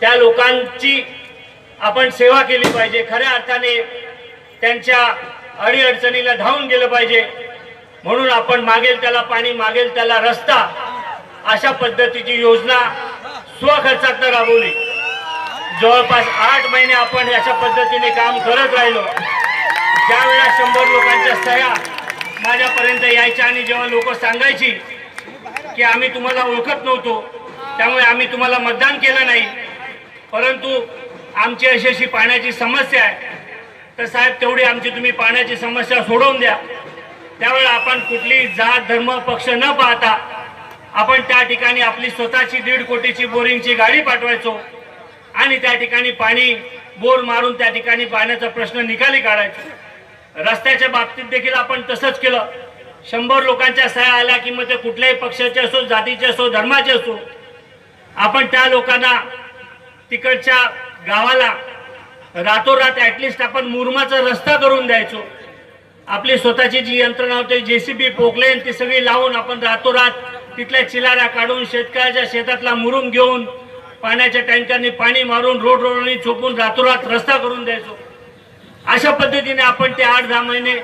त्या लोकांची आपण सेवा केली पाहिजे. खऱ्या अर्थाने त्यांच्या अडीअडचणीला धावून गेलं पाहिजे. म्हणून आपण मागेल त्याला पाणी मागेल त्याला रस्ता अशा पद्धतीची योजना स्वखर्चात राबवली. जवळपास आठ महिने आपण अशा पद्धतीने काम करत राहिलो. ज्यावेळा शंभर लोकांच्या सह्या माझ्यापर्यंत यायच्या आणि जेव्हा लोक सांगायची की आम्ही तुम्हाला ओळखत नव्हतो त्यामुळे आम्ही तुम्हाला मतदान केलं नाही. परंतु आमची अशी अशी पाण्याची समस्या आहे. तर साहेब तेवढी आमची तुम्ही पाण्याची समस्या सोडवून द्या. त्यावेळेला आपण कुठली जात धर्म पक्ष न पाहता आपण त्या ठिकाणी आपली स्वतःची दीड कोटीची बोरिंगची गाडी पाठवायचो आणि त्या ठिकाणी पाणी बोर मारून त्या ठिकाणी पाण्याचा प्रश्न निकाली काढायचो. रस्त्याच्या बाबतीत देखील आपण तसंच केलं. शंभर लोकांच्या सह्या आल्या की मग ते कुठल्याही पक्षाचे असो जातीचे असो धर्माचे असो आपण त्या लोकांना तिकडच्या गावाला रातोरात ऍटलिस्ट आपण मुरमाचा रस्ता करून द्यायचो. आपली स्वतःची जी यंत्रणा होती जेसीबी पोकलेन ती सगळी लावून आपण रातोरात तिथल्या चिलाऱ्या काढून शेतकऱ्याच्या शेतातला मुरुम घेऊन पाण्याच्या टँकरनी पाणी मारून रोड रोडनी चोपून रातोरात रस्ता करून द्यायचो. अशा पद्धतीने आपण ते आठ दहा महिने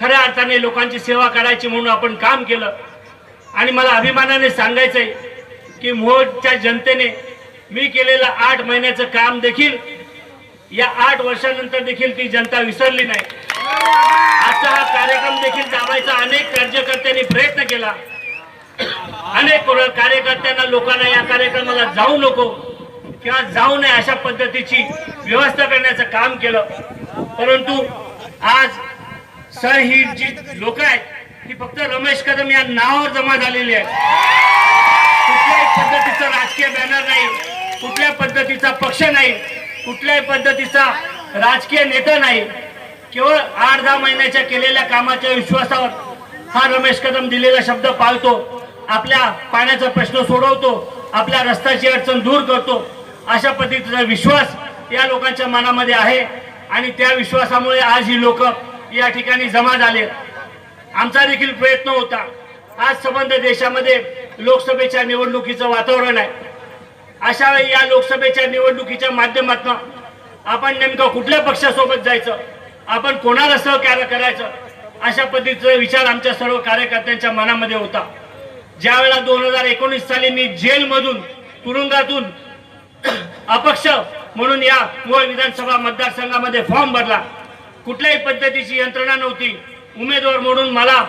खऱ्या अर्थाने लोकांची सेवा करायची म्हणून आपण काम केलं. आणि मला अभिमानाने सांगायचंय की मोहोळच्या जनतेने मी केलेलं आठ महिन्याचं काम देखील या आठ वर्षानंतर देखील ती जनता विसरली नाही. आजचा हा कार्यक्रम देखील दाबायचा अनेक कार्यकर्त्यांनी प्रयत्न केला. अनेक कार्यकर्त्यांना लोकांना या कार्यक्रमाला जाऊ नको किंवा जाऊ नये अशा पद्धतीची व्यवस्था करण्याचं काम केलं. परंतु आज सर ही जी लोक आहेत ही फक्त रमेश कदम या नावावर जमा झालेली आहे कुठल्याही पद्धतीचं राजकीय बॅनर नाही कुठल्या पद्धतीचा पक्ष नाही कुठल्याही पद्धतीचा राजकीय नेता नाही. केवळ आठ दहा महिन्याच्या केलेल्या कामाच्या विश्वासावर हा रमेश कदम दिलेला शब्द पाळतो आपल्या पाण्याचा प्रश्न सोडवतो आपल्या रस्त्याची अडचण दूर करतो. अशा पद्धतीचा विश्वास या लोकांच्या मनामध्ये आहे आणि त्या विश्वासामुळे आज ही लोक या ठिकाणी जमा झाले आमचा देखील प्रयत्न होता. आज संबंध देशामध्ये लोकसभेच्या निवडणुकीचं वातावरण आहे. अशा वेळी या लोकसभेच्या निवडणुकीच्या माध्यमातून आपण नेमकं कुठल्या पक्षासोबत जायचं आपण कोणाला सहकार्य करायचं अशा पद्धतीचा विचार आमच्या सर्व कार्यकर्त्यांच्या मनामध्ये होता. ज्यावेळेला दोन हजार एकोणीस साली मी जेलमधून तुरुंगातून अपक्ष म्हणून या मूळ विधानसभा मतदारसंघामध्ये फॉर्म भरला. कुठल्याही पद्धतीची यंत्रणा नव्हती. उमेदवार म्हणून मला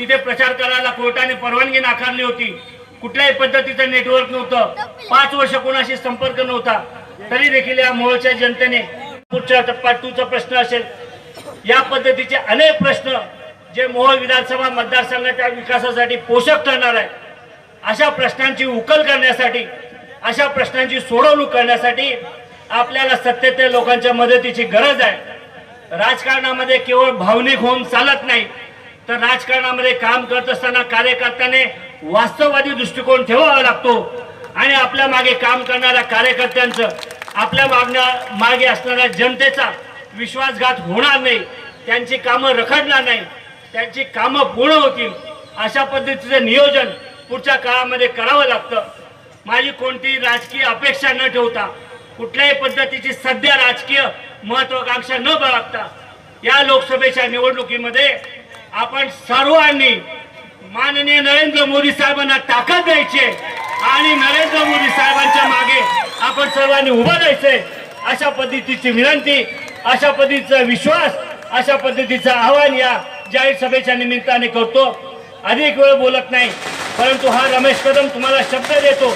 तिथे प्रचार करायला कोर्टाने परवानगी नाकारली होती. कुठल्याही पद्धतीचं नेटवर्क नव्हतं. पाच वर्ष कोणाशी संपर्क नव्हता. तरी देखील या मोहच्या जनतेने पुढच्या टप्पा टूचा प्रश्न असेल. या पद्धतीचे अनेक प्रश्न जे मोहोळ विधानसभा मतदारसंघाच्या विकासासाठी पोषक ठरणार आहे अशा प्रश्नांची उकल करण्यासाठी अशा प्रश्नांची सोडवणूक करण्यासाठी आपल्याला सत्तेतील लोकांच्या मदतीची गरज आहे. राजकारणामध्ये केवळ भावनिक होऊन चालत नाही. तर राजकारणामध्ये काम करत असताना कार्यकर्त्याने वास्तववादी दृष्टिकोन ठेवावा लागतो. आणि आपल्या मागे काम करणाऱ्या कार्यकर्त्यांचं आपल्या मागण्या मागे असणाऱ्या जनतेचा विश्वासघात होणार नाही. त्यांची कामं रखडणार नाही. त्यांची कामं पूर्ण होतील. अशा पद्धतीचं नियोजन पुढच्या काळामध्ये करावं लागतं. माझी कोणतीही राजकीय अपेक्षा न ठेवता कुठल्याही पद्धतीची सध्या राजकीय महत्वाकांक्षा न बाळगता या लोकसभेच्या निवडणुकीमध्ये आपण सर्वांनी माननीय नरेंद्र मोदी साहेबांना ताकद द्यायचे आणि नरेंद्र मोदी साहेबांच्या मागे आपण सर्वांनी उभं द्यायचंय अशा पद्धतीची विनंती अशा पद्धतीचा विश्वास अशा पद्धतीचं आव्हान या जाहीर सभेच्या निमित्ताने करतो. अधिक वेळ बोलत नाही परंतु हा रमेश कदम तुम्हाला शब्द देतो.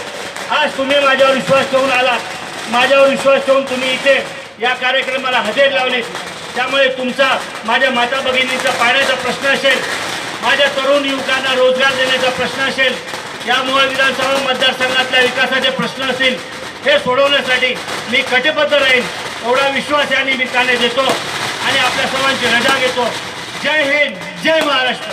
आज तुम्ही माझ्यावर विश्वास ठेवून आलात. माझ्यावर विश्वास ठेवून तुम्ही इथे या कार्यक्रमाला हजेर लावले. त्यामुळे तुमचा माझ्या माता भगिनीचा पाण्याचा प्रश्न असेल माझ्या तरुण युवकांना रोजगार देण्याचा प्रश्न असेल यामुळे विधानसभा मतदारसंघातल्या विकासाचे प्रश्न असतील हे सोडवण्यासाठी मी कटिबद्ध राहील एवढा विश्वास या निमित्ताने देतो आणि आपल्या सर्वांची रजा घेतो. जय हिंद जय महाराष्ट्र.